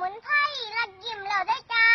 มุนไพรรักยิ้มเราได้จ้า